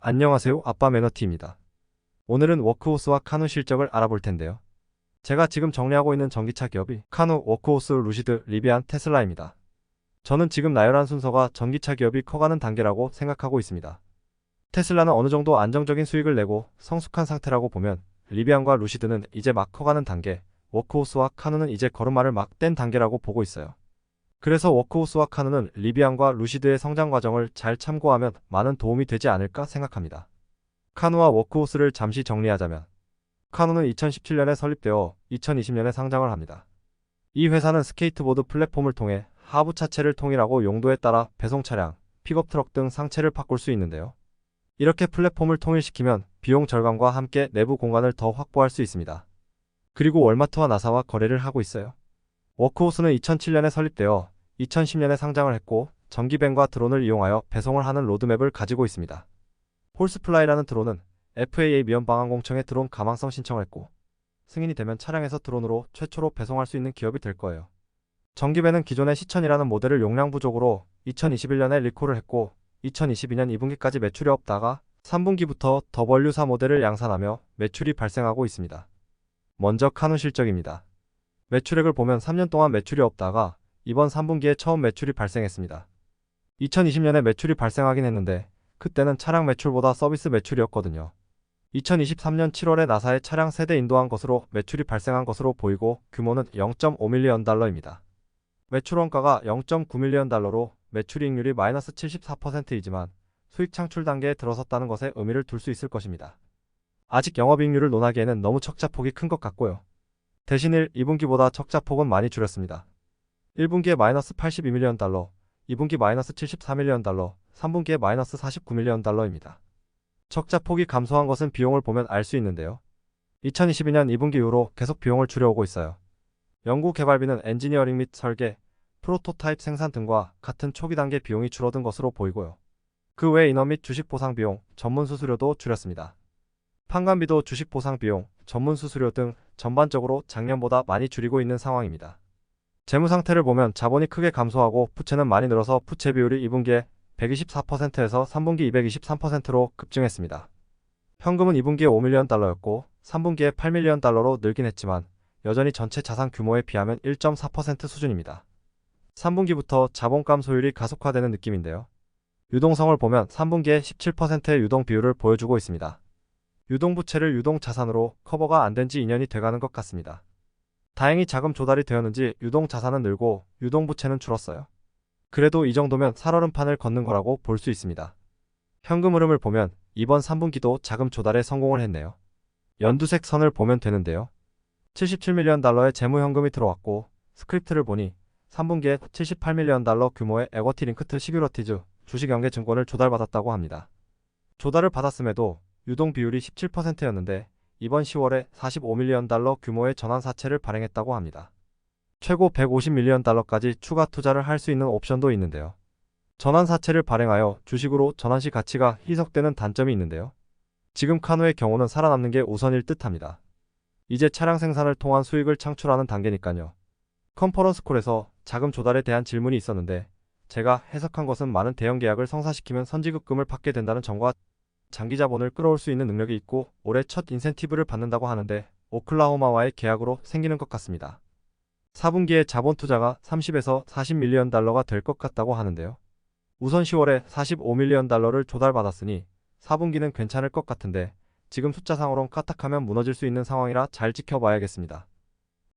안녕하세요. 아빠 매너티입니다. 오늘은 워크호스와 카누 실적을 알아볼 텐데요. 제가 지금 정리하고 있는 전기차 기업이 카누, 워크호스, 루시드, 리비안, 테슬라입니다. 저는 지금 나열한 순서가 전기차 기업이 커가는 단계라고 생각하고 있습니다. 테슬라는 어느 정도 안정적인 수익을 내고 성숙한 상태라고 보면 리비안과 루시드는 이제 막 커가는 단계, 워크호스와 카누는 이제 걸음마를 막 뗀 단계라고 보고 있어요. 그래서 워크호스와 카누는 리비안과 루시드의 성장 과정을 잘 참고하면 많은 도움이 되지 않을까 생각합니다. 카누와 워크호스를 잠시 정리하자면 카누는 2017년에 설립되어 2020년에 상장을 합니다. 이 회사는 스케이트보드 플랫폼을 통해 하부 차체를 통일하고 용도에 따라 배송 차량, 픽업 트럭 등 상체를 바꿀 수 있는데요. 이렇게 플랫폼을 통일시키면 비용 절감과 함께 내부 공간을 더 확보할 수 있습니다. 그리고 월마트와 나사와 거래를 하고 있어요. 워크호스는 2007년에 설립되어 2010년에 상장을 했고 전기밴과 드론을 이용하여 배송을 하는 로드맵을 가지고 있습니다. 홀스플라이라는 드론은 FAA 미연방항공청에 드론 가망성 신청을 했고 승인이 되면 차량에서 드론으로 최초로 배송할 수 있는 기업이 될 거예요. 전기배는 기존의 시천이라는 모델을 용량 부족으로 2021년에 리콜을 했고 2022년 2분기까지 매출이 없다가 3분기부터 더블유4 모델을 양산하며 매출이 발생하고 있습니다. 먼저 카누 실적입니다. 매출액을 보면 3년 동안 매출이 없다가 이번 3분기에 처음 매출이 발생했습니다. 2020년에 매출이 발생하긴 했는데 그때는 차량 매출보다 서비스 매출이었거든요. 2023년 7월에 나사의 차량 세대 인도한 것으로 매출이 발생한 것으로 보이고 규모는 0.5밀리언 달러입니다. 매출 원가가 0.9밀리언 달러로 매출이익률이 마이너스 74%이지만 수익 창출 단계에 들어섰다는 것에 의미를 둘 수 있을 것입니다. 아직 영업이익률을 논하기에는 너무 척자폭이 큰 것 같고요. 대신 1, 2분기보다 척자폭은 많이 줄였습니다. 1분기에 마이너스 82밀리언 달러, 2분기 마이너스 74밀리언 달러, 3분기에 마이너스 49밀리언 달러입니다. 적자 폭이 감소한 것은 비용을 보면 알 수 있는데요. 2022년 2분기 이후로 계속 비용을 줄여오고 있어요. 연구 개발비는 엔지니어링 및 설계, 프로토타입 생산 등과 같은 초기 단계 비용이 줄어든 것으로 보이고요. 그 외 인원 및 주식 보상 비용, 전문 수수료도 줄였습니다. 판관비도 주식 보상 비용, 전문 수수료 등 전반적으로 작년보다 많이 줄이고 있는 상황입니다. 재무 상태를 보면 자본이 크게 감소하고 부채는 많이 늘어서 부채 비율이 2분기에 124%에서 3분기 223%로 급증했습니다. 현금은 2분기에 5밀리언 달러였고 3분기에 8밀리언 달러로 늘긴 했지만 여전히 전체 자산 규모에 비하면 1.4% 수준입니다. 3분기부터 자본 감소율이 가속화되는 느낌인데요. 유동성을 보면 3분기에 17%의 유동 비율을 보여주고 있습니다. 유동 부채를 유동 자산으로 커버가 안 된 지 2년이 돼가는 것 같습니다. 다행히 자금 조달이 되었는지 유동 자산은 늘고 유동 부채는 줄었어요. 그래도 이 정도면 살얼음판을 걷는 거라고 볼 수 있습니다. 현금 흐름을 보면 이번 3분기도 자금 조달에 성공을 했네요. 연두색 선을 보면 되는데요. 77밀리언 달러의 재무 현금이 들어왔고 스크립트를 보니 3분기에 78밀리언 달러 규모의 에거티 링크트 시큐러티즈 주식 연계 증권을 조달받았다고 합니다. 조달을 받았음에도 유동 비율이 17%였는데 이번 10월에 45밀리언 달러 규모의 전환 사채를 발행했다고 합니다. 최고 150밀리언 달러까지 추가 투자를 할 수 있는 옵션도 있는데요. 전환 사채를 발행하여 주식으로 전환 시 가치가 희석되는 단점이 있는데요. 지금 카누의 경우는 살아남는 게 우선일 듯합니다. 이제 차량 생산을 통한 수익을 창출하는 단계니까요. 컨퍼런스 콜에서 자금 조달에 대한 질문이 있었는데 제가 해석한 것은 많은 대형 계약을 성사시키면 선지급금을 받게 된다는 점과 장기 자본을 끌어올 수 있는 능력이 있고 올해 첫 인센티브를 받는다고 하는데 오클라호마와의 계약으로 생기는 것 같습니다. 4분기에 자본 투자가 30에서 40밀리언 달러가 될 것 같다고 하는데요. 우선 10월에 45밀리언 달러를 조달받았으니 4분기는 괜찮을 것 같은데 지금 숫자상으론 까딱하면 무너질 수 있는 상황이라 잘 지켜봐야겠습니다.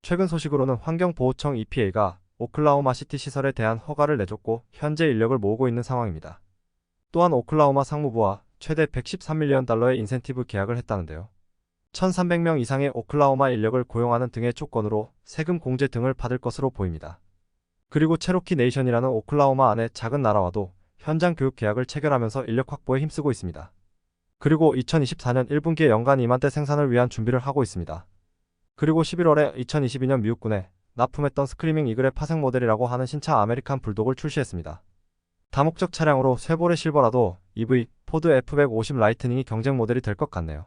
최근 소식으로는 환경보호청 EPA가 오클라호마 시티 시설에 대한 허가를 내줬고 현재 인력을 모으고 있는 상황입니다. 또한 오클라호마 상무부와 최대 113밀리언 달러의 인센티브 계약을 했다는데요. 1,300명 이상의 오클라호마 인력을 고용하는 등의 조건으로 세금 공제 등을 받을 것으로 보입니다. 그리고 체로키 네이션이라는 오클라호마 안의 작은 나라와도 현장 교육 계약을 체결하면서 인력 확보에 힘쓰고 있습니다. 그리고 2024년 1분기에 연간 2만 대 생산을 위한 준비를 하고 있습니다. 그리고 11월에 2022년 미국군에 납품했던 스크리밍 이글의 파생 모델이라고 하는 신차 아메리칸 불독을 출시했습니다. 다목적 차량으로 쉐보레 실버라도 EV, 포드 F150 라이트닝이 경쟁 모델이 될 것 같네요.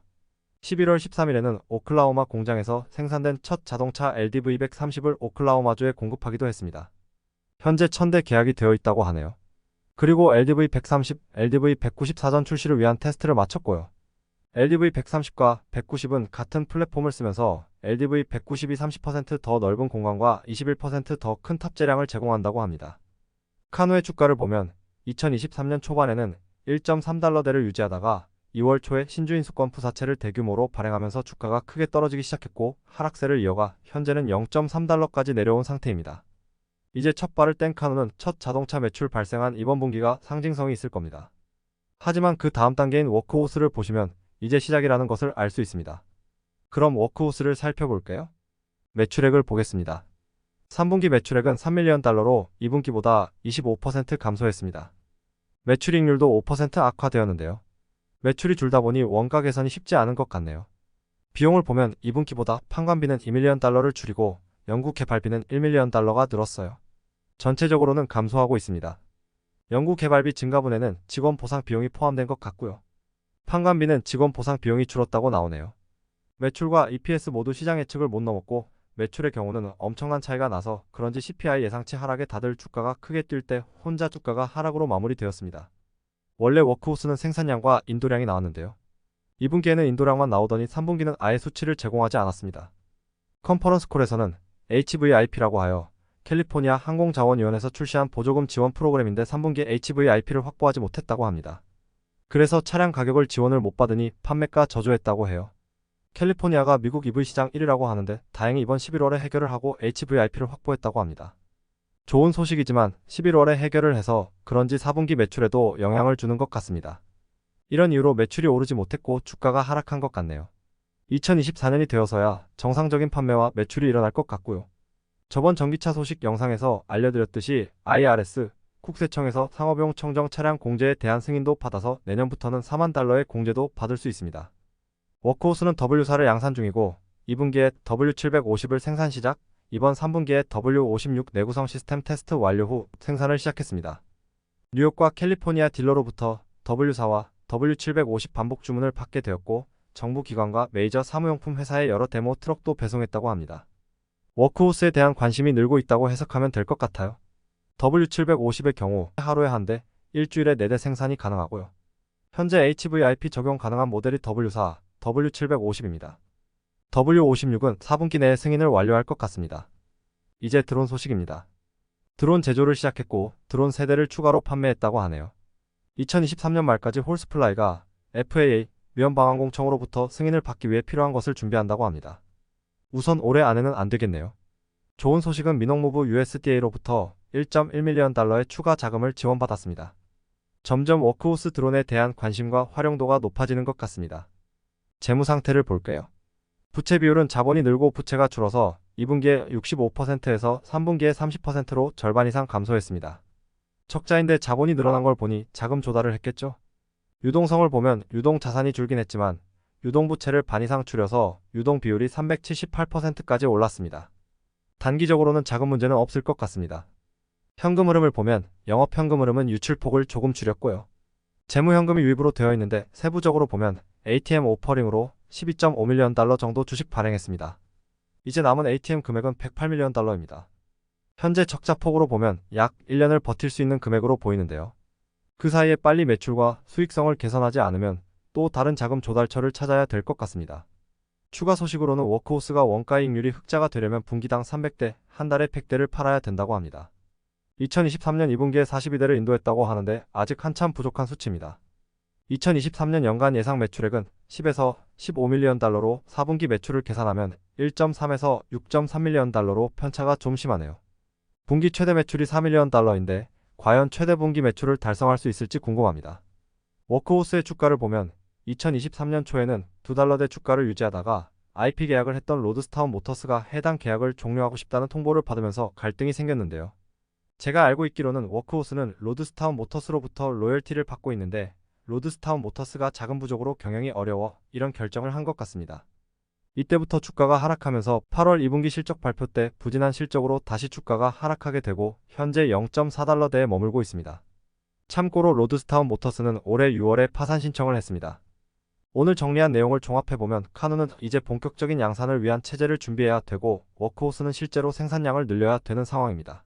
11월 13일에는 오클라호마 공장에서 생산된 첫 자동차 LDV130을 오클라호마주에 공급하기도 했습니다. 현재 1000대 계약이 되어 있다고 하네요. 그리고 LDV 130, LDV 194전 출시를 위한 테스트를 마쳤고요. LDV 130과 190은 같은 플랫폼을 쓰면서 LDV 190이 30%더 넓은 공간과 21%더 큰 탑재량을 제공한다고 합니다. 카누의 주가를 보면 2023년 초반에는 1.3달러대를 유지하다가 2월 초에 신주 인수권 부사채를 대규모로 발행하면서 주가가 크게 떨어지기 시작했고 하락세를 이어가 현재는 0.3달러까지 내려온 상태입니다. 이제 첫 발을 뗀 카누는 첫 자동차 매출 발생한 이번 분기가 상징성이 있을 겁니다. 하지만 그 다음 단계인 워크호스를 보시면 이제 시작이라는 것을 알 수 있습니다. 그럼 워크호스를 살펴볼까요? 매출액을 보겠습니다. 3분기 매출액은 3밀리언 달러로 2분기보다 25% 감소했습니다. 매출익률도 5% 악화되었는데요. 매출이 줄다 보니 원가 개선이 쉽지 않은 것 같네요. 비용을 보면 2분기보다 판관비는 2밀리언 달러를 줄이고 영국 개발비는 1밀리언 달러가 늘었어요. 전체적으로는 감소하고 있습니다. 연구 개발비 증가분에는 직원 보상 비용이 포함된 것 같고요. 판관비는 직원 보상 비용이 줄었다고 나오네요. 매출과 EPS 모두 시장 예측을 못 넘었고 매출의 경우는 엄청난 차이가 나서 그런지 CPI 예상치 하락에 다들 주가가 크게 뛸 때 혼자 주가가 하락으로 마무리되었습니다. 원래 워크호스는 생산량과 인도량이 나왔는데요. 2분기에는 인도량만 나오더니 3분기는 아예 수치를 제공하지 않았습니다. 컨퍼런스 콜에서는 HVIP라고 하여 캘리포니아 항공자원위원회에서 출시한 보조금 지원 프로그램인데 3분기에 HVIP를 확보하지 못했다고 합니다. 그래서 차량 가격을 지원을 못 받으니 판매가 저조했다고 해요. 캘리포니아가 미국 EV 시장 1위라고 하는데 다행히 이번 11월에 해결을 하고 HVIP를 확보했다고 합니다. 좋은 소식이지만 11월에 해결을 해서 그런지 4분기 매출에도 영향을 주는 것 같습니다. 이런 이유로 매출이 오르지 못했고 주가가 하락한 것 같네요. 2024년이 되어서야 정상적인 판매와 매출이 일어날 것 같고요. 저번 전기차 소식 영상에서 알려드렸듯이 IRS 국세청에서 상업용 청정 차량 공제에 대한 승인도 받아서 내년부터는 4만 달러의 공제도 받을 수 있습니다. 워크호스는 W사를 양산 중이고 2분기에 W750을 생산 시작, 이번 3분기에 W56 내구성 시스템 테스트 완료 후 생산을 시작했습니다. 뉴욕과 캘리포니아 딜러로부터 W4와 W750 반복 주문을 받게 되었고 정부 기관과 메이저 사무용품 회사의 여러 데모 트럭도 배송했다고 합니다. 워크호스에 대한 관심이 늘고 있다고 해석하면 될 것 같아요. W750의 경우 하루에 한 대, 일주일에 4대 생산이 가능하고요. 현재 HVIP 적용 가능한 모델이 W4, W750입니다. W56은 4분기 내에 승인을 완료할 것 같습니다. 이제 드론 소식입니다. 드론 제조를 시작했고 드론 세대를 추가로 판매했다고 하네요. 2023년 말까지 홀스플라이가 FAA 위원방항공청으로부터 승인을 받기 위해 필요한 것을 준비한다고 합니다. 우선 올해 안에는 안 되겠네요. 좋은 소식은 민농무부 USDA로부터 1.1밀리언 달러의 추가 자금을 지원받았습니다. 점점 워크호스 드론에 대한 관심과 활용도가 높아지는 것 같습니다. 재무 상태를 볼게요. 부채 비율은 자본이 늘고 부채가 줄어서 2분기에 65%에서 3분기에 30%로 절반 이상 감소했습니다. 적자인데 자본이 늘어난 걸 보니 자금 조달을 했겠죠? 유동성을 보면 유동 자산이 줄긴 했지만 유동 부채를 반 이상 줄여서 유동 비율이 378%까지 올랐습니다. 단기적으로는 자금 문제는 없을 것 같습니다. 현금 흐름을 보면 영업 현금 흐름은 유출폭을 조금 줄였고요. 재무 현금이 유입으로 되어 있는데 세부적으로 보면 ATM 오퍼링으로 12.5밀리언 달러 정도 주식 발행했습니다. 이제 남은 ATM 금액은 108밀리언 달러입니다. 현재 적자 폭으로 보면 약 1년을 버틸 수 있는 금액으로 보이는데요. 그 사이에 빨리 매출과 수익성을 개선하지 않으면 또 다른 자금 조달처를 찾아야 될 것 같습니다. 추가 소식으로는 워크호스가 원가이익률이 흑자가 되려면 분기당 300대, 한 달에 100대를 팔아야 된다고 합니다. 2023년 2분기에 42대를 인도했다고 하는데 아직 한참 부족한 수치입니다. 2023년 연간 예상 매출액은 10에서 15밀리언 달러로 4분기 매출을 계산하면 1.3에서 6.3밀리언 달러로 편차가 좀 심하네요. 분기 최대 매출이 4밀리언 달러인데 과연 최대 분기 매출을 달성할 수 있을지 궁금합니다. 워크호스의 주가를 보면 2023년 초에는 2달러대 주가를 유지하다가 IP 계약을 했던 로드스타운 모터스가 해당 계약을 종료하고 싶다는 통보를 받으면서 갈등이 생겼는데요. 제가 알고 있기로는 워크호스는 로드스타운 모터스로부터 로열티를 받고 있는데 로드스타운 모터스가 자금 부족으로 경영이 어려워 이런 결정을 한 것 같습니다. 이때부터 주가가 하락하면서 8월 2분기 실적 발표 때 부진한 실적으로 다시 주가가 하락하게 되고 현재 0.4달러대에 머물고 있습니다. 참고로 로드스타운 모터스는 올해 6월에 파산 신청을 했습니다. 오늘 정리한 내용을 종합해보면 카누는 이제 본격적인 양산을 위한 체제를 준비해야 되고 워크호스는 실제로 생산량을 늘려야 되는 상황입니다.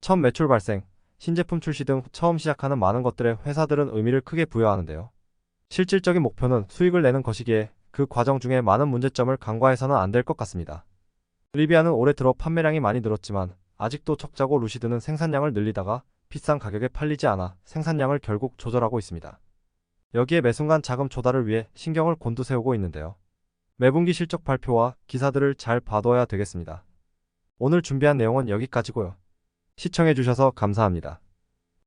첫 매출 발생, 신제품 출시 등 처음 시작하는 많은 것들에 회사들은 의미를 크게 부여하는데요. 실질적인 목표는 수익을 내는 것이기에 그 과정 중에 많은 문제점을 간과해서는 안 될 것 같습니다. 리비아는 올해 들어 판매량이 많이 늘었지만 아직도 적자고 루시드는 생산량을 늘리다가 비싼 가격에 팔리지 않아 생산량을 결국 조절하고 있습니다. 여기에 매순간 자금 조달을 위해 신경을 곤두세우고 있는데요. 매분기 실적 발표와 기사들을 잘 봐둬야 되겠습니다. 오늘 준비한 내용은 여기까지고요. 시청해주셔서 감사합니다.